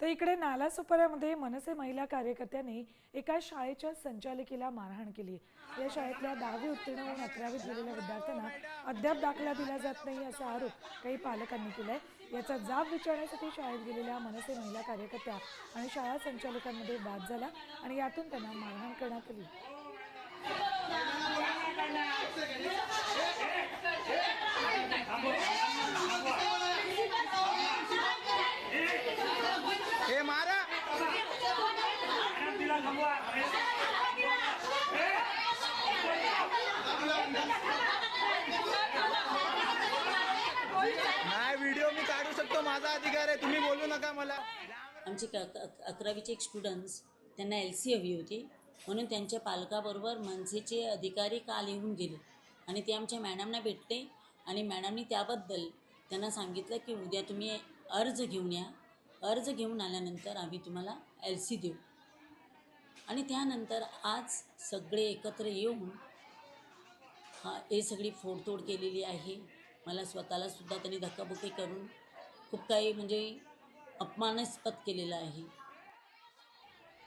तर इकडे नालासोपाऱ्यामध्ये मनसे महिला कार्यकर्त्यांनी एका शाळेच्या संचालिकेला मारहाण केली. या शाळेतल्या दहावी उत्तीर्ण होऊन अकरावीत गेलेल्या विद्यार्थ्यांना अद्याप दाखला दिला जात नाही असा आरोप काही पालकांनी केलाय. याचा जाब विचारण्यासाठी शाळेत गेलेल्या मनसे महिला कार्यकर्त्या आणि शाळा संचालकांमध्ये वाद झाला आणि यातून त्यांना मारहाण करण्यात आली हे मारा नाही व्हिडिओ मी काढू शकतो माझा अधिकार आहे तुम्ही बोलू नका मला. आमचे क अकरावीचे एक स्टुडंट्स त्यांना एल सी हवी होती. म्हणून त्यांच्या पालकाबरोबर मनसेचे अधिकारी काल येऊन गेले. आणि ते आमच्या मॅडमना भेटले. आणि मॅडमनी त्याबद्दल त्यांना सांगितलं की उद्या तुम्ही अर्ज घेऊन या. अर्ज घेऊन आल्यानंतर आम्ही तुम्हाला एल सी देऊ. आणि त्यानंतर आज सगळे एकत्र येऊन हा हे सगळी फोडतोड केलेली आहे. मला स्वतःला सुद्धा त्यांनी धक्काबुक्की करून खूप काही म्हणजे अपमानास्पद केलेलं आहे.